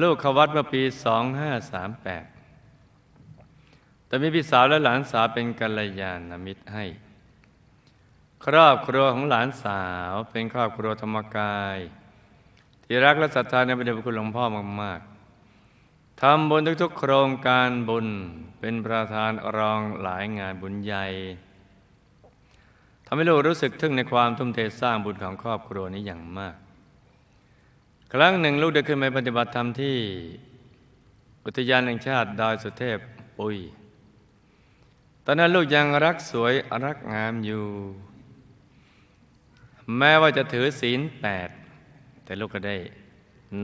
ลูกเขาวัดเมื่อปี 2538 แต่มีพี่สาวและหลานสาวเป็นกัลยาณมิตรให้ ครอบครัวของหลานสาวเป็นครอบครัวธรรมกาย ที่รักและศรัทธาในพระเดชพระคุณหลวงพ่อมาก ๆ ทำบุญทุกๆ โครงการบุญเป็นประธานรองหลายงานบุญใหญ่ทำให้ลูกรู้สึกทึ่งในความทุ่มเทสร้างบุญของครอบครัวนี้อย่างมาก ครั้งหนึ่งลูกได้ขึ้นไปปฏิบัติธรรมที่ อุทยานแห่งชาติดอยสุเทพปุย ตอนนั้นลูกยังรักสวยรักงามอยู่ แม้ว่าจะถือศีลแปด แต่ลูกก็ได้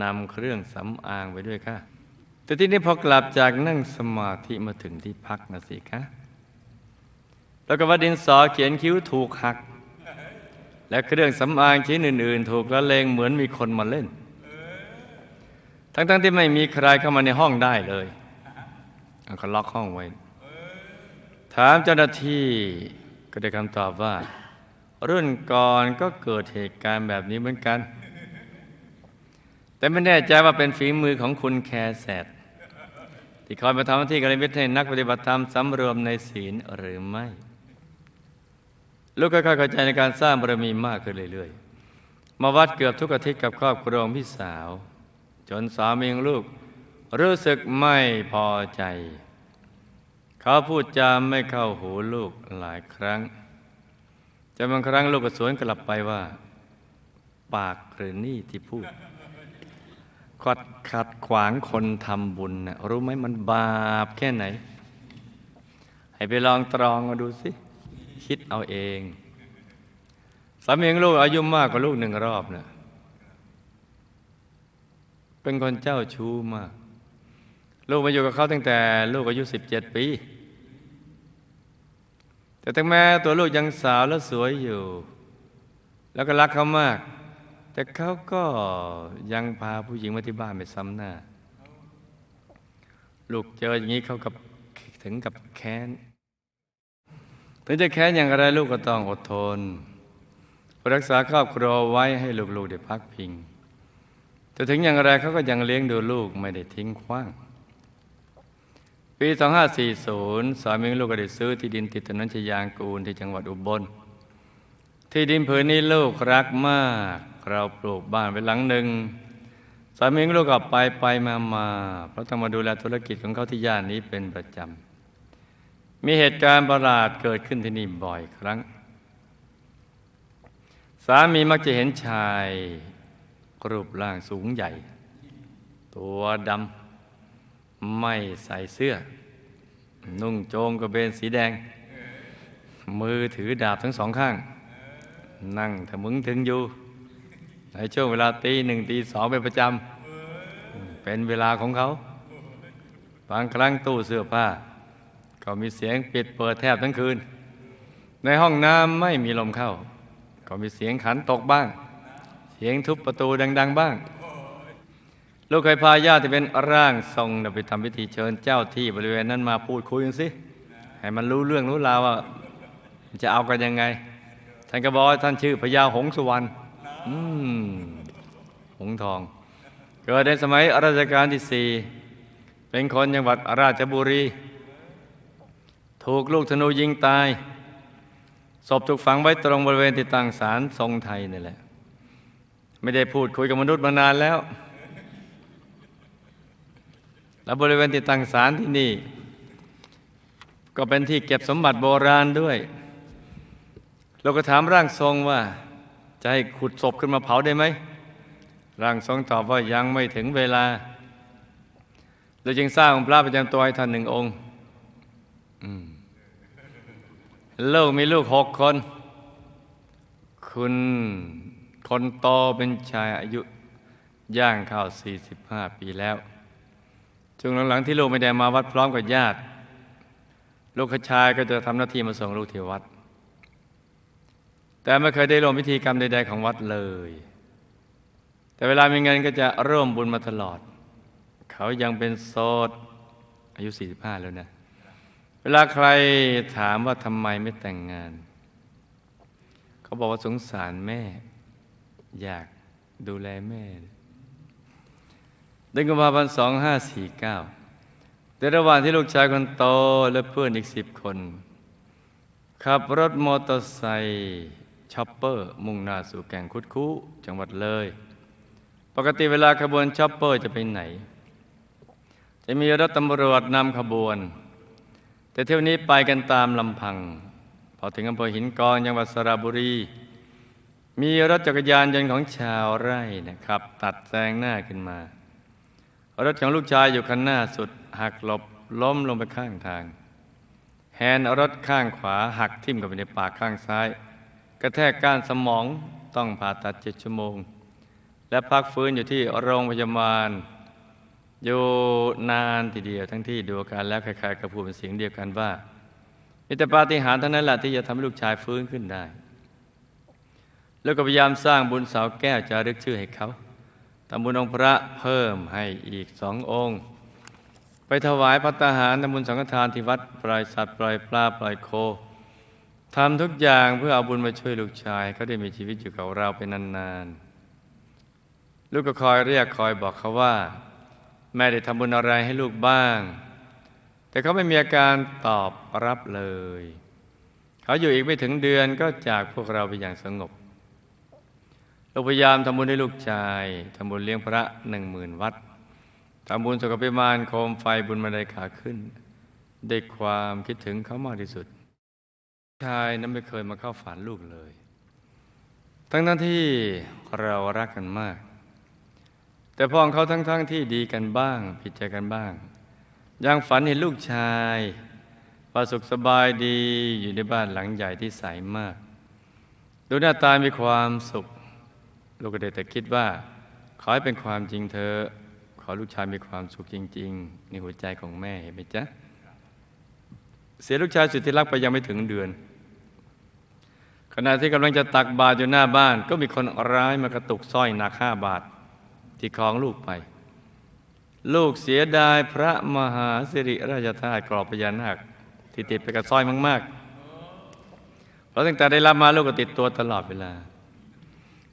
นำเครื่องสำอางไปด้วยค่ะ แต่ที่นี้พอกลับจากนั่งสมาธิมาถึงที่พักนะสิคะแล้วก็ว่าดินสอเขียนคิ้วถูกหัก และเครื่องสำอางชิ้นอื่น ๆ ถูกละเลงเหมือนมีคนมาเล่น ทั้งๆที่ไม่มีใครเข้ามาในห้องได้เลยเอาล็อกห้องไว้ ถามเจ้าหน้าที่ก็ได้คำตอบว่า รุ่นก่อนก็เกิดเหตุการณ์แบบนี้เหมือนกัน แต่ไม่แน่ใจว่าเป็นฝีมือของคุณแคร์แสดที่คอยมาทำหน้าที่กัลยาณมิตรให้นักปฏิบัติธรรมสำรวมในศีลหรือไม่ ลูกก็เข้าใจในการสร้างบารมีมากขึ้นเรื่อยๆ มาวัดเกือบทุกอาทิตย์กับครอบครัวของพี่สาว จนสามีของลูก รู้สึกไม่พอใจ เขาพูดจามไม่เข้าหูลูกหลายครั้งจนบางครั้งลูกก็สวนกลับไปว่า ปากหรือนี่ที่พูดขัดขัดขวางคนทำบุญนะรู้ไหมมันบาปแค่ไหน ให้ไปลองตรองมาดูสิ คิดเอาเองสามีของลูกอายุมากกว่าลูกหนึ่งรอบนะ เป็นคนเจ้าชู้มาก ลูกมาอยู่กับเขาตั้งแต่ลูกอายุสิบเจ็ดปี แต่ถึงแม้ตัวลูกยังสาวและสวยอยู่ แล้วก็รักเขามาก แต่เขาก็ยังพาผู้หญิงมาที่บ้านไปซ้ำหน้า ลูกเจออย่างนี้เขากับถึงกับแค้น ถึงจะแค้นอย่างไรลูกก็ต้องอดทน รักษาครอบครัวไว้ให้ลูกๆได้พักพิง แต่ถึงอย่างไรเขาก็ยังเลี้ยงดูลูกไม่ได้ทิ้งขว้าง ปี 2540 สามีลูกก็ได้ซื้อที่ดินติดถนนชยางกูลที่จังหวัดอุบล ที่ดินผืนนี้ลูกรักมาก เราปลูกบ้านไว้หลังหนึ่งสามีลูกก็ไปไปมามาเพราะต้องมาดูแลธุรกิจของเขาที่ย่านนี้เป็นประจำ มีเหตุการณ์ประหลาดเกิดขึ้นที่นี่บ่อยครั้ง สามีมักจะเห็นชาย รูปร่างสูงใหญ่ ตัวดำไม่ใส่เสื้อ นุ่งโจงกระเบนสีแดง มือถือดาบทั้งสองข้าง นั่งทะมึงถึงอยู่ ในช่วงเวลาตีหนึ่งตีสองเป็นประจำ เป็นเวลาของเขาบางครั้งตู้เสื้อผ้า ก็มีเสียงปิดเปิดแทบทั้งคืน ในห้องน้ำไม่มีลมเข้า ก็มีเสียงขันตกบ้าง เสียงทุบประตูดัง ๆ บ้าง ลูกเคยพาญาติที่เป็นร่างทรงน่ะไปทำพิธีเชิญเจ้าที่บริเวณนั้นมาพูดคุยกันสิ ให้มันรู้เรื่องรู้ราวว่า จะเอากันยังไง ท่านก็บอกท่านชื่อพญาหงสุวรรณอืมหงทอง เกิดในสมัยรัชกาลที่สี่เป็นคนจังหวัดราชบุรี ถูกลูกธนูยิงตายศพถูกฝังไว้ตรงบริเวณที่ตั้งศาลทรงไทยนี่แหละ ไม่ได้พูดคุยกับมนุษย์มานานแล้ว และบริเวณที่ตั้งศาลที่นี่ ก็เป็นที่เก็บสมบัติโบราณด้วย เราก็ถามร่างทรงว่า จะให้ขุดศพขึ้นมาเผาได้ไหม ร่างทรงตอบว่ายังไม่ถึงเวลา เราจึงสร้างองค์พระประจำตัวให้ท่านหนึ่งองค์อืมลูกมีลูกหกคน คุณ คนโตเป็นชายอายุย่างเข้า 45 ปีแล้วช่วงหลังๆที่ลูกไม่ได้มาวัดพร้อมกับญาติ ลูกชายก็จะทำหน้าที่มาส่งลูกที่วัด แต่ไม่เคยได้ร่วมพิธีกรรมใดๆของวัดเลย แต่เวลามีเงินก็จะร่วมบุญมาตลอด เขายังเป็นโสดอายุ 45 แล้วนะ เวลาใครถามว่าทำไมไม่แต่งงาน เขาบอกว่าสงสารแม่ อยากดูแลแม่เดือนกุมภาพันธ์สองห้าสี่เก้าในระหว่างที่ลูกชายคนโตและเพื่อนอีกสิบคน ขับรถมอเตอร์ไซค์ชอปเปอร์ มุ่งหน้าสู่แก่งคุดคูจังหวัดเลย ปกติเวลาขบวนชอปเปอร์จะไปไหน จะมีรถตำรวจนำขบวน แต่เที่ยวนี้ไปกันตามลำพัง พอถึงอำเภอหินกองจังหวัดสระบุรี มีรถจักรยานยนต์ของชาวไร่นะครับ ตัดแซงหน้าขึ้นมา รถของลูกชายอยู่คันหน้าสุด หักหลบล้มลงไปข้างทาง แฮนด์รถข้างขวาหักทิ่มกับไปในปากข้างซ้าย กระแทกก้านสมองต้องผ่าตัดเจ็ดชั่วโมง และพักฟื้นอยู่ที่โรงพยาบาลอยู่นานทีเดียวทั้งที่ดูอาการแล้วใครๆก็พูดเป็นเสียงเดียวกันว่ามีแต่ปาฏิหาริย์เท่านั้นแหละที่จะทำให้ลูกชายฟื้นขึ้นได้ แล้วก็พยายามสร้างบุญเสาแก้วจารึกชื่อให้เขาทำบุญองค์พระเพิ่มให้อีกสององค์ ไปถวายพัตาหารทำบุญสังฆทานที่วัดปล่อยสัตว์ปล่อยปลาปล่อยโคทำทุกอย่างเพื่อเอาบุญมาช่วยลูกชายเขาได้มีชีวิตอยู่กับเราไปนานๆ ลูกก็คอยเรียกคอยบอกเขาว่า แม่ได้ทำบุญอะไรให้ลูกบ้าง แต่เขาไม่มีอาการตอบรับเลย เขาอยู่อีกไม่ถึงเดือนก็จากพวกเราไปอย่างสงบ เราพยายามทำบุญให้ลูกชายทำบุญเลี้ยงพระหนึ่งหมื่นวัดทำบุญสุขภิบาลโคมไฟบุญมาได้ขาขึ้นด้วยความคิดถึงเขามากที่สุด ชายนั้นไม่เคยมาเข้าฝันลูกเลย ทั้งนั้นที่เรารักกันมาก แต่พอของเขาทั้งๆทที่ดีกันบ้าง ผิดใจกันบ้าง ยังฝันเห็นลูกชายประสุขสบายดีอยู่ในบ้านหลังใหญ่ที่ใสมาก ดูหน้าตามีความสุข ลูกก็ได้แต่คิดว่า ขอให้เป็นความจริงเธอ ขอลูกชายมีความสุขจริง ๆ ในหัวใจของแม่เห็นไหมจ๊ะ เสียลูกชายสุดที่รักไปยังไม่ถึงเดือน ขณะที่กำลังจะตักบาตรอยู่หน้าบ้าน ก็มีคนร้ายมากระตุกสร้อยหนักห้าบาท ที่คล้องลูกไป ลูกเสียดายพระมหาสิริราชธาตุกรอบพญานาคที่ติดไปกับสร้อยมากๆเพราะตั้งแต่ได้รับมาลูกก็ติดตัวตลอดเวลา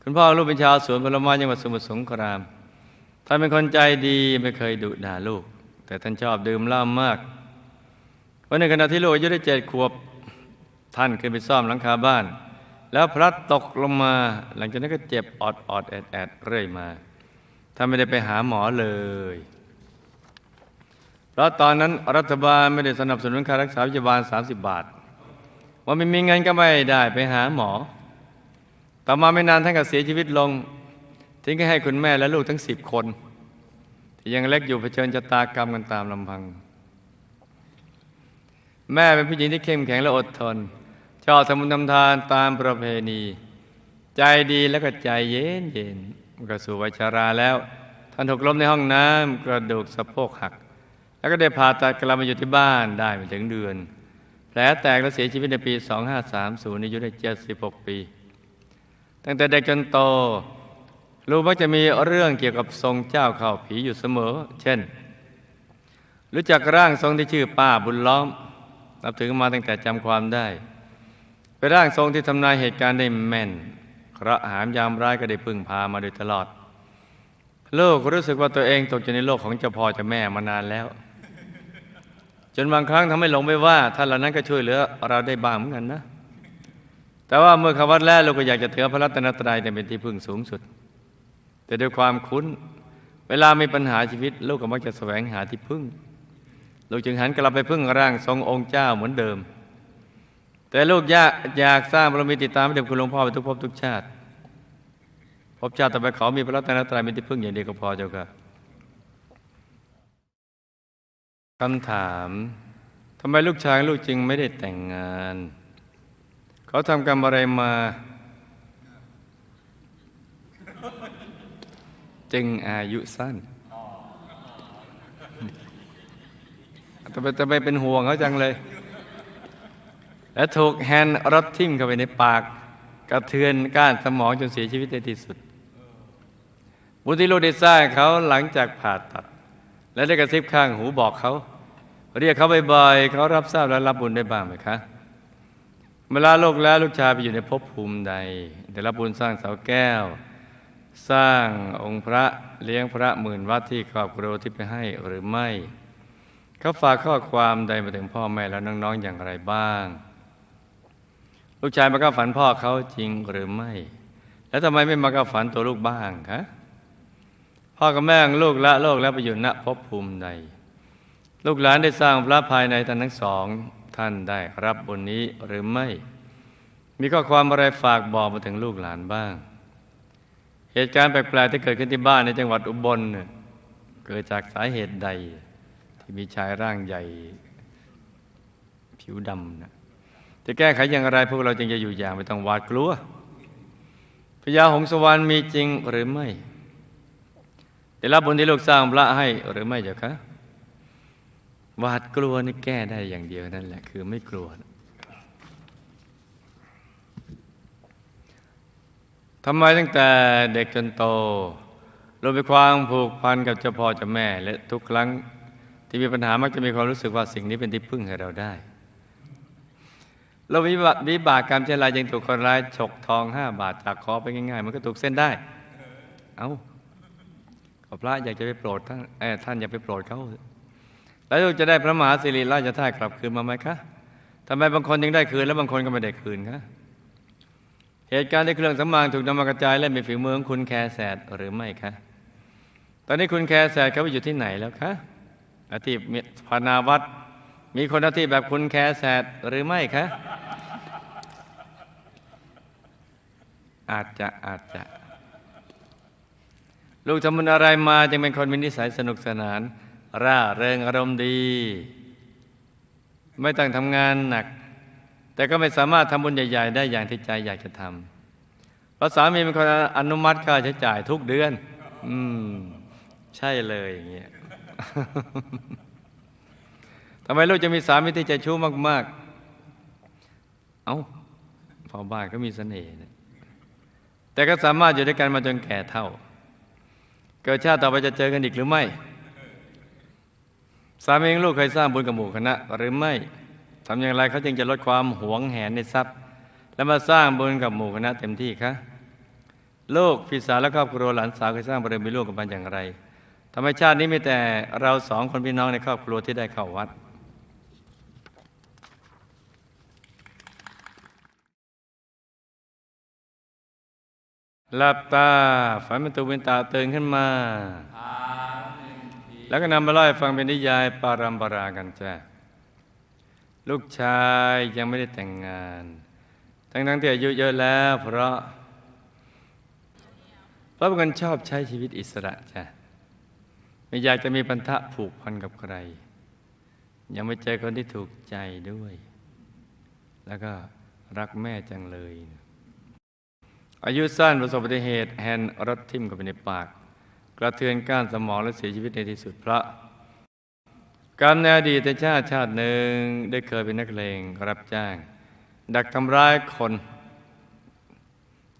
คุณพ่อลูกเป็นชาวสวนผลไม้จังหวัดสมุทรสงคราม ท่านเป็นคนใจดีไม่เคยดุด่าลูก แต่ท่านชอบดื่มเหล้ามากวันหนึ่งขณะที่ลูกอายุได้เจ็ดขวบ ท่านขึ้นไปซ่อมหลังคาบ้าน แล้วพลัดตกลงมา หลังจากนั้นก็เจ็บออดออดแอดแอดเรื่อยมาท่านไม่ได้ไปหาหมอเลย เพราะตอนนั้นรัฐบาลไม่ได้สนับสนุนค่ารักษาพยาบาล 30 บาท ว่าไม่มีเงินก็ไม่ได้ไปหาหมอ ต่อมาไม่นานท่านก็เสียชีวิตลง ทิ้งให้คุณแม่และลูกทั้งสิบคน ที่ยังเล็กอยู่เผชิญชะตากรรมกันตามลำพัง แม่เป็นผู้หญิงที่เข้มแข็งและอดทน ชอบทำบุญทำทานตามประเพณี ใจดีแล้วก็ใจเย็นเย็นก็สู่วัยชาราแล้ว ท่านถูกล้มในห้องน้ำกระดูกสะโพกหัก แล้วก็ได้ผ่าตัดกลับมาอยู่ที่บ้านได้ไม่ถึงเดือนแผลแตกและเสียชีวิตในปี 2530อายุได้76 ปี ตั้งแต่เด็กจนโตลูกมักจะมีเรื่องเกี่ยวกับทรงเจ้าเข้าผีอยู่เสมอ เช่น รู้จักร่างทรงที่ชื่อป้าบุญล้อม นับถือมาตั้งแต่จำความได้ เป็นร่างทรงที่ทำนายเหตุการณ์ได้แม่นเคระห์หามยามร้ายก็ได้พึ่งพามาโดยตลอดลูกรู้สึกว่าตัวเองตกอยู่ในโลกของเจ้าพ่อเจ้าแม่มานานแล้ว จนบางครั้งทำให้หลงไปว่าท่านเหล่านั้นก็ช่วยเหลือเราได้บ้างเหมือนกันนะ แต่ว่าเมื่อคำวัดแล้วเราก็อยากจะถือพระรัตนตรัยเป็นที่พึ่งสูงสุด แต่ด้วยความคุ้น เวลามีปัญหาชีวิตลูกก็มักจะแสวงหาที่พึ่ง ลูกจึงหันกลับไปพึ่งร่างทรงองค์เจ้าเหมือนเดิม แต่ลูกอยากอยากสร้างบารมีติดตามพระเดชคุณหลวงพ่อไปทุกภพทุกชาติภพชาติต่อไปขอมีพระรัตนตรัยเป็นที่พึ่งอย่างเดียวก็พอเจ้าค่ะคำถามทำไมลูกชายลูกจึงไม่ได้แต่งงาน เขาทำกรรมอะไรมา จึงอายุสั้นทำไมทำไมเป็นห่วงเขาจังเลย และถูกแฮนด์รถทิ่มเข้าไปในปาก กระเทือนก้านสมองจนเสียชีวิตในที่สุดบุญที่ลูกได้สร้างเขาหลังจากผ่าตัด และได้กระซิบข้างหูบอกเขา เรียกเขาบ่อยๆเขารับทราบและรับบุญได้บ้างไหมคะ เวลาโลกแล้วลูกชายไปอยู่ในภพภูมิใดได้รับบุญสร้างเสาแก้ว สร้างองค์พระเลี้ยงพระหมื่นวัดที่ครอบครัวที่ไปให้หรือไม่ เขาฝากข้อความใดมาถึงพ่อแม่และน้องๆอย่างไรบ้าง ลูกชายมาเข้าฝันพ่อเขาจริงหรือไม่ แล้วทำไมไม่มาเข้าฝันตัวลูกบ้างคะพ่อกับแม่งลูกละโลกแล้วไปอยู่ณภพภูมิใด ลูกหลานได้สร้างพระภายในท่านทั้งสอง ท่านได้รับบนนี้หรือไม่ มีข้อความอะไรฝากบอกมาถึงลูกหลานบ้าง เหตุการณ์แปลกๆที่เกิดขึ้นที่บ้านในจังหวัดอุบลเนี่ยเกิดจากสาเหตุใด ที่มีชายร่างใหญ่ ผิวดำนะจะแก้ไขอย่างไรพวกเราจึงจะอยู่อย่างไม่ต้องหวาดกลัวพญาหงสวรรค์มีจริงหรือไม่ได้รับบุญที่ลูกสร้างพระให้หรือไม่เจ้าคะ หวาดกลัวนี่แก้ได้อย่างเดียวนั่นแหละ คือไม่กลัวทำไมตั้งแต่เด็กจนโตเรามีความผูกพันกับเจ้าพ่อเจ้าแม่ และทุกครั้งที่มีปัญหามักจะมีความรู้สึกว่าสิ่งนี้เป็นที่พึ่งให้เราได้ เราวิบากวิบากกรรมเช่นไรยังถูกคนร้ายฉกทองห้าบาทจากคอไปง่ายๆ มันก็ถูกเส้นได้ เอา้าขอพระอยากจะไปโปรดท่านเออท่านอย่าไปโปรดเขา แล้วลูกจะได้พระมหาสิริราชธาตุกลับคืนมาไหมคะทำไมบางคนยังได้คืน แล้วบางคนก็ไม่ได้คืนคะเหตุการณ์ที่เครื่องสำอางถูกนำมากระจายและมีฝีมือของคุณแคร์แสดหรือไม่คะ ตอนนี้คุณแคร์แสดเขาไปอยู่ที่ไหนแล้วคะอาทิตย์พานาวัดมีคนอาทิตย์แบบคุณแคร์แสดหรือไม่คะ อาจจะอาจจะ ลูกทำบุญอะไรมาจึงเป็นคนมีนิสัยสนุกสนาน ร่าเริงอารมณ์ดี ไม่ต้องทำงานหนัก แต่ก็ไม่สามารถทำบุญใหญ่ ๆ ได้อย่างที่ใจอยากจะทำเพราะสามีเป็นคนอนุมัติค่าใช้จ่ายทุกเดือน อืม ใช่เลยอย่างเงี้ยทำไมลูกจะมีสามีที่ใจชู้มาก ๆ เอา้าพอบ้านก็มีเสน่ห์นะแต่ก็สามารถอยู่ด้วยกันมาจนแก่เท่า เกิดชาติต่อไปจะเจอกันอีกหรือไม่ สามีของลูกเคยสร้างบุญกับหมู่คณะหรือไม่ทำอย่างไรเขาจึงจะลดความหวงแหนในทรัพย์ และมาสร้างบุญกับหมู่คณะเต็มที่คะลูกพี่สาวและครอบครัวหลานสาวเคยสร้างบารมีลูกกับมันอย่างไรทำไมชาตินี้มีแต่เราสองคนพี่น้องในครอบครัวที่ได้เข้าวัดหลับตาฝันเป็นตัวเป็นตาตื่นขึ้นมา แล้วก็นำมาเล่าให้ฟังเป็นนิยายปารัมปรากันจ้ะลูกชายยังไม่ได้แต่งงาน ทั้งทั้งที่อายุเยอะแล้ว เพราะ เพราะเป็นคนชอบใช้ชีวิตอิสระจ้ะไม่อยากจะมีพันธะผูกพันกับใคร ยังไม่เจอคนที่ถูกใจด้วย แล้วก็รักแม่จังเลย อายุสั้นประสบอุบัติเหตุแฮนรถทิ่มเข้าไปในปาก กระเทือนก้านสมองและเสียชีวิตในที่สุดเพราะกรรมในอดีตชาติชาติหนึ่งได้เคยเป็นนักเลงรับจ้าง ดักทำร้ายคน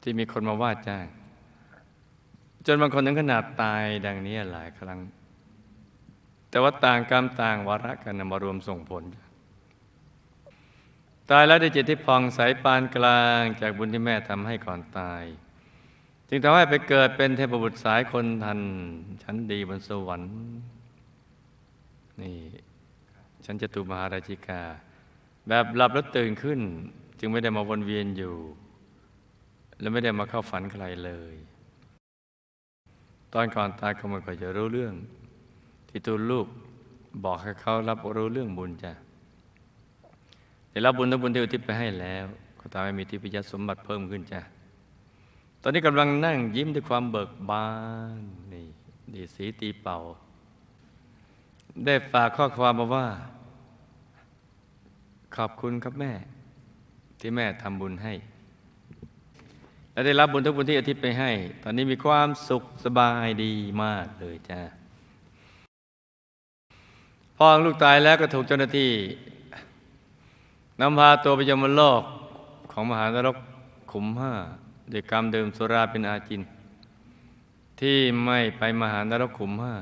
ที่มีคนมาว่าจ้าง จนบางคนถึงขนาดตายดังนี้หลายครั้ง แต่ว่าต่างกรรมต่างวาระกันมารวมส่งผล ตายแล้วได้จิตที่ผ่องใสปานกลางจากบุญที่แม่ทำให้ก่อนตาย จึงทำให้ไปเกิดเป็นเทพบุตรสายคนทัน ชั้นดีบนสวรรค์ นี่ฉันจะตูมหาราชิกา แบบหลับแล้วตื่นขึ้น จึงไม่ได้มาวนเวียนอยู่ และไม่ได้มาเข้าฝันใครเลย ตอนก่อนตายก็ไม่ค่อยจะรู้เรื่อง ที่ตูนลูกบอกให้เขารับรู้เรื่องบุญจ้ะแต่รับบุญทั้งบุญที่อุทิศไปให้แล้ว ก็ทำให้มีทิพยสมบัติเพิ่มขึ้นจ้ะ อนนี้กำลังนั่งยิ้มด้วยความเบิกบานนี่ดีสีตีเป่า ได้ฝากข้อความมาว่า ขอบคุณครับแม่ ที่แม่ทำบุญให้ และได้รับบุญทุกบุญที่อาทิตย์ไปให้ ตอนนี้มีความสุขสบายดีมากเลยจ้าพ่อของลูกตายแล้วก็ถูกเจ้าหน้าที่นำพาตัวไปยมโลกของมหานรกขุมห้า ด้วยกรรมเดิมสุราเป็นอาจิน ที่ไม่ไปมหานรกขุมห้า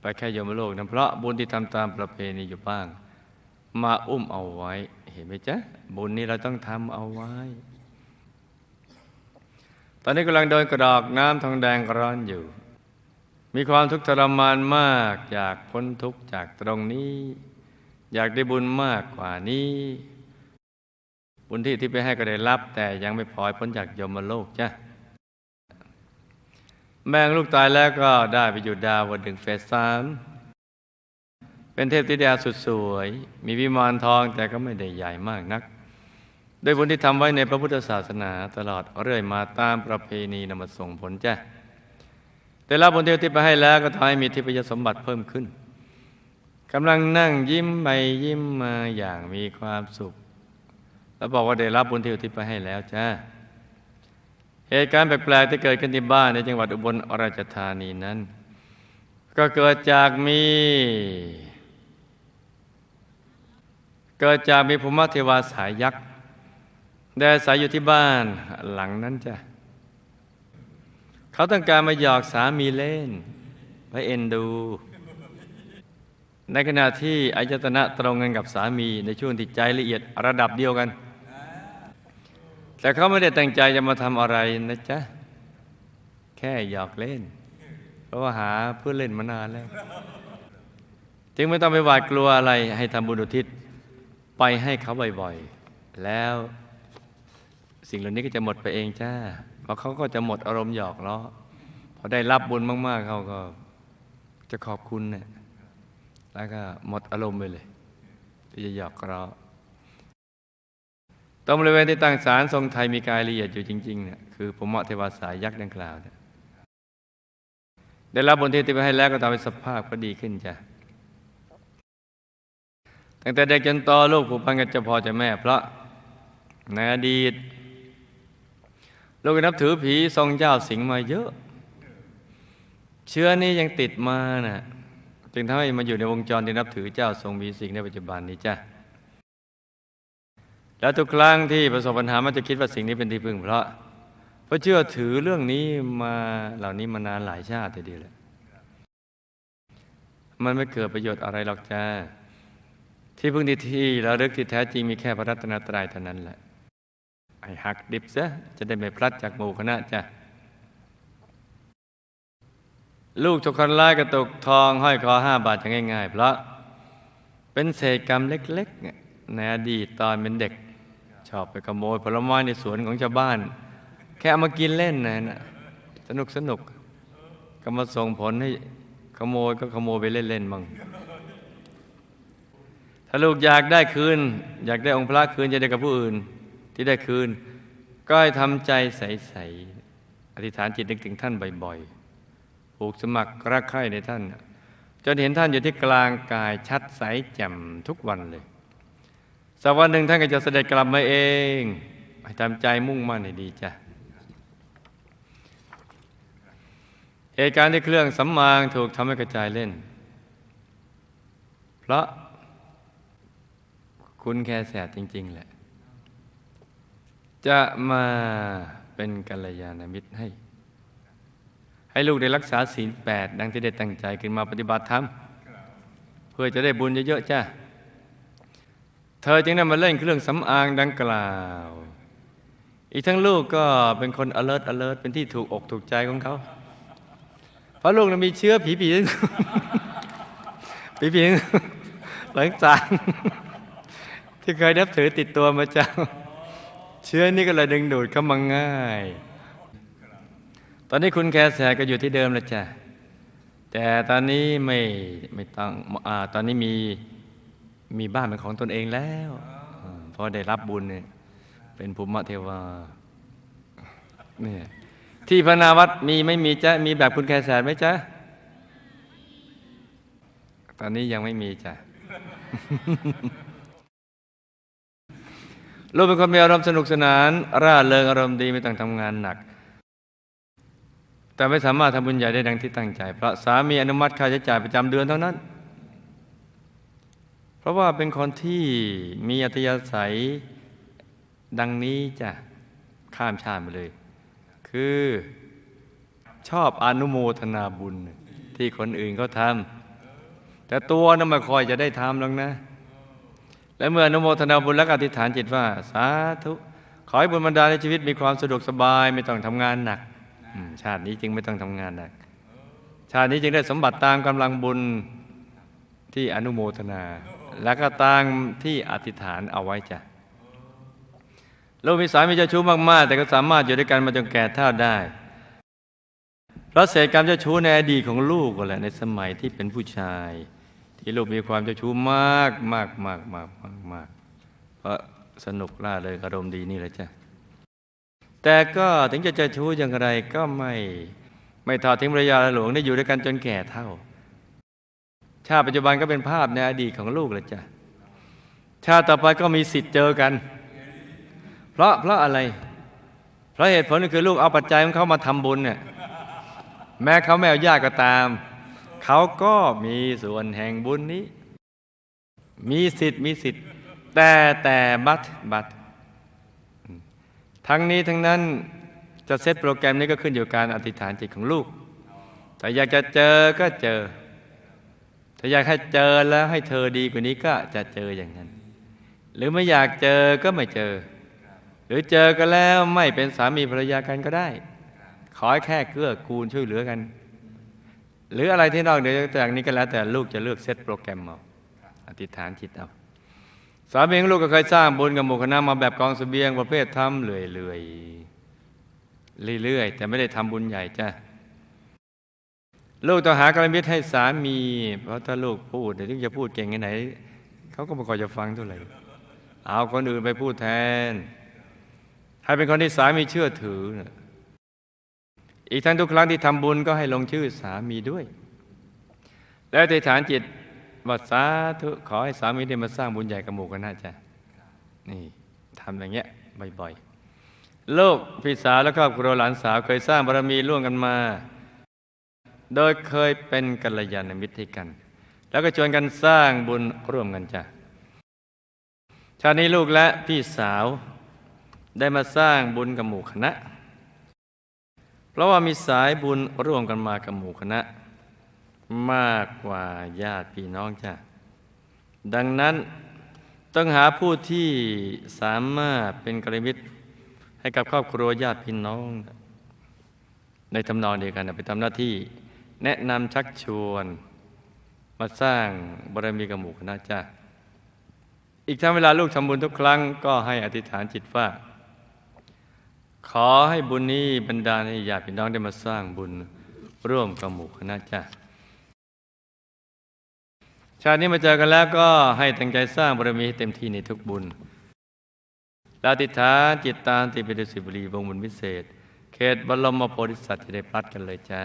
ไปแค่ยมโลกนะเพราะบุญที่ทำตามประเพณีอยู่บ้าง มาอุ้มเอาไว้ เห็นไหมจ๊ะ บุญนี้เราต้องทำเอาไว้ ตอนนี้กำลังโดนกระดอกน้ำทองแดงร้อนอยู่ มีความทุกข์ทรมานมาก อยากพ้นทุกข์จากตรงนี้ อยากได้บุญมากกว่านี้ บุญที่ที่ไปให้ก็ได้รับ แต่ยังไม่พอให้พ้นจากยมโลกจ้ะแม่งลูกตายแล้วก็ได้ไปอยู่ดาวดึงเฟสสามเป็นเทพธิดาสุดสวย มีวิมานทองแต่ก็ไม่ได้ใหญ่มากนักโดยบุญที่ทำไว้ในพระพุทธศาสนาตลอดเรื่อยมาตามประเพณีนำมาส่งผลจ้ะแต่รับบุญที่ที่ไปให้แล้วก็ทำให้มีทิพยสมบัติเพิ่มขึ้นกำลังนั่งยิ้มไปยิ้มมาอย่างมีความสุข แล้วบอกว่าได้รับบุญที่อุทิศไปให้แล้วจ้าเหตุการณ์แปลกๆที่เกิดขึ้นที่บ้านในจังหวัดอุบลราชธานีนั้น ก็เกิดจากมี เกิดจากมีภูมิเทวาสายยักษ์ได้อายอยู่ที่บ้านหลังนั้นจ้ะเขาต้องการมาหยอกสามีเล่นไว้เอ็นดู ในขณะที่อายตนะตรงกันกับสามีในช่วงที่ใจละเอียดระดับเดียวกัน แต่เขาไม่ได้ตั้งใจจะมาทำอะไรนะจ๊ะ แค่หยอกเล่น เพราะว่าหาเพื่อนเล่นมานานแล้ว จึงไม่ต้องไปหวาดกลัวอะไรให้ทำบุญอุทิศ ไปให้เขาบ่อยๆ แล้วสิ่งเหล่านี้ก็จะหมดไปเองจ้า เพราะเขาก็จะหมดอารมณ์หยอกล้อพอได้รับบุญมาก ๆ เขาก็จะขอบคุณเนี่ยแล้วก็หมดอารมณ์ไปเลยที่จะหยอกล้อ ตรงบริเวณที่ตั้งศาลทรงไทยมีกายละเอียดอยู่จริงๆเนี่ยคือภูมิเทวาสายยักษ์ดังกล่าวเนี่ยได้รับบุญที่ที่ไปให้แล้วก็ทำให้สภาพก็ดีขึ้นจ้ะตั้งแต่เด็กจนโตลูกผูกพันกับเจ้าพ่อเจ้าแม่ เพราะในอดีต ลูกนับถือผีทรงเจ้าสิงมาเยอะ เชื้อนี้ยังติดมานะ่ะจึงทำให้มาอยู่ในวงจรที่นับถือเจ้าทรงมีสิงในปัจจุบันนี้จ้ะ แล้วทุกครั้งที่ประสบปัญหามันจะคิดว่าสิ่งนี้เป็นที่พึ่ง เพราะเพราะเชื่อถือเรื่องนี้มาเหล่านี้มานานหลายชาติทีเดียวแหละมันไม่เกิดประโยชน์อะไรหรอกจ้าที่พึ่งที่ที่ระลึกที่แท้จริงมีแค่พระรัตนตรัยเท่านั้นแหละไอ้หักดิบซะจะได้ไม่พลัดจากหมู่คณะจ้ะลูกทุกคนร้ายกระตุกทองห้อยคอห้าบาทอย่างง่ายๆ เพราะเป็นเศษกรรมเล็ก ๆ ในอดีตตอนเป็นเด็ก ชอบไปขโมยผลไม้ในสวนของชาวบ้าน แค่เอามากินเล่นนะนะสนุกสนุกก็มาส่งผลให้ขโมยก็ขโมยไปเล่นๆบ้างถ้าลูกอยากได้คืน อยากได้องค์พระคืนจะได้กับผู้อื่น ที่ได้คืน ก็ให้ทำใจใสๆอธิษฐานจิตนึกถึงท่านบ่อยๆผูกสมัครรักใคร่ในท่านจนเห็นท่านอยู่ที่กลางกายชัดใสแจ่มทุกวันเลย สักวันหนึ่งท่านก็จะเสด็จกลับมาเองให้ทำใจมุ่งมั่นให้ดีจ้ะเหตุการณ์ที่เครื่องสำมางถูกทำให้กระจายเล่น เพราะคุณแค่แสดจริง ๆ แหละ จะมาเป็นกัลยาณมิตรให้ ให้ลูกได้รักษาศีลแปดดังที่ได้ตั้งใจขึ้นมาปฏิบัติธรรม เพื่อจะได้บุญเยอะ ๆ จ้า เธอจึงได้มาเล่นเครื่องสำอางดังกล่าว อีกทั้งลูกก็เป็นคน alert alert เป็นที่ถูกอกถูกใจของเขา เพราะลูกนั้นมีเชื้อผีผีผีผีหลังจากที่เคยนับถือติดตัวมาจากเชื้อนี้ก็เลยดึงดูดเข้ามาง่าย ตอนนี้คุณแคแสก็อยู่ที่เดิมแล้วจ้ะ แต่ตอนนี้ไม่ไม่ต้องอาตอนนี้มี มีบ้านเป็นของตนเองแล้วเพราะได้รับบุญเนี่ยเป็นภูมิเทวาเนี่ยที่พระนาวัดมีไม่มีจ้ะมีแบบคุณแคแสนไหมจ๊ะ ตอนนี้ยังไม่มีจ้ะลูกเป็นคนมีอารมณ์สนุกสนาน ร่าเริงอารมณ์ดีไม่ต้องทำงานหนัก แต่ไม่สามารถทำบุญใหญ่ได้ดังที่ตั้งใจ เพราะสามีอนุมัติค่าใช้จ่ายประจำเดือนเท่านั้น เพราะว่าเป็นคนที่มีอัธยาศัยดังนี้จ้ะข้ามชาติไปเลย คือชอบอนุโมทนาบุญที่คนอื่นเขาทำแต่ตัวนั้นไม่คอยจะได้ทำหรอกนะ และเมื่ออนุโมทนาบุญแล้วอธิษฐานจิตว่า สาธุ ขอให้บุญบรรดาในชีวิตมีความสะดวกสบายไม่ต้องทำงานหนักชาตินี้จึงไม่ต้องทำงานหนัก ชาตินี้จึงได้สมบัติตามกำลังบุญที่อนุโมทนา และก็ตามที่อธิษฐานเอาไว้จ้ะลูกมีสามีเจ้าชู้มากๆ แต่ก็สามารถอยู่ด้วยกันมาจนแก่เท่าได้เพราะเศษกรรมเจ้าชู้ในอดีตของลูกก็แหละในสมัยที่เป็นผู้ชาย ที่ลูกมีความเจ้าชู้มากมากมากมากมากมากเพราะสนุกล่าเลยอารมณ์ดีนี่แหละจ้ะแต่ก็ถึงจะเจ้าชู้อย่างไรก็ไม่ไม่ทอดทิ้งภรรยาหลวงได้อยู่ด้วยกันจนแก่เท่า ชาติปัจจุบันก็เป็นภาพในอดีตของลูกละจ้ะชาติต่อไปก็มีสิทธิ์เจอกัน เพราะเพราะอะไร เพราะเหตุผลก็คือลูกเอาปัจจัยของเขามาทำบุญเนี่ยแม้เขาไม่เอาญาติก็ตาม เขาก็มีส่วนแห่งบุญนี้ มีสิทธิ์มีสิทธิ์ แต่แต่บัตบัตทั้งนี้ทั้งนั้นจะเซตโปรแกรมนี้ก็ขึ้นอยู่กับการอธิษฐานจิตของลูก แต่อยากจะเจอก็เจอ ถ้าอยากให้เจอแล้วให้เธอดีกว่านี้ก็จะเจออย่างนั้น หรือไม่อยากเจอก็ไม่เจอ หรือเจอกันแล้วไม่เป็นสามีภรรยากันก็ได้ ขอแค่เกื้อกูลช่วยเหลือกัน หรืออะไรที่นอกเหนือจากนี้ก็แล้ว แต่ลูกจะเลือกเซตโปรแกรมเอาอธิษฐานจิตเอาสามีของลูกก็เคยสร้างบุญกับหมู่คณะมาแบบกองเสบียงประเภททำเรื่อยๆเรื่อยๆแต่ไม่ได้ทำบุญใหญ่จ้ะ ลูกต้องหากรมิตรให้สามี เพราะถ้าลูกพูดเดี๋ยวถึงจะพูดเก่งแค่ไหนเขาก็ไม่ค่อยจะฟังเท่าไหร่เอาคนอื่นไปพูดแทน ให้เป็นคนที่สามีเชื่อถือนะอีกทั้งทุกครั้งที่ทำบุญก็ให้ลงชื่อสามีด้วย แล้วอธิฐานจิตว่าสาธุขอให้สามีได้มาสร้างบุญใหญ่กับหมู่กันนะจ๊ะนี่ทำอย่างเงี้ยบ่อยๆโลกพี่สาวและครอบครัวหลานสาวเคยสร้างบารมีร่วมกันมา โดยเคยเป็นกัลยาณมิตรให้กัน แล้วก็ชวนกันสร้างบุญร่วมกันจ้ะชาตินี้ลูกและพี่สาวได้มาสร้างบุญกับหมู่คณะ เพราะว่ามีสายบุญร่วมกันมากับหมู่คณะ มากกว่าญาติพี่น้องจ้ะดังนั้นต้องหาผู้ที่สามารถเป็นกระมิตรให้กับครอบครัวญาติพี่น้อง ในทำนองเดียวกันไปทำหน้าที่ แนะนำชักชวน มาสร้างบารมีกับหมู่คณะจ้ะอีกทั้งเวลาลูกทำบุญทุกครั้ง ก็ให้อธิษฐานจิตว่า ขอให้บุญนี้บรรดาให้ญาติพี่น้องได้มาสร้างบุญร่วมกับหมู่คณะจ้ะชาตินี้มาเจอกันแล้วก็ให้ตั้งใจสร้างบารมีให้เต็มที่ในทุกบุญลวอธิษฐานจิตตามติปิดุสิบุรีวงบุญพิเศษ เขตบรมโพธิสัตว์จะได้พลัดกันเลยจ้า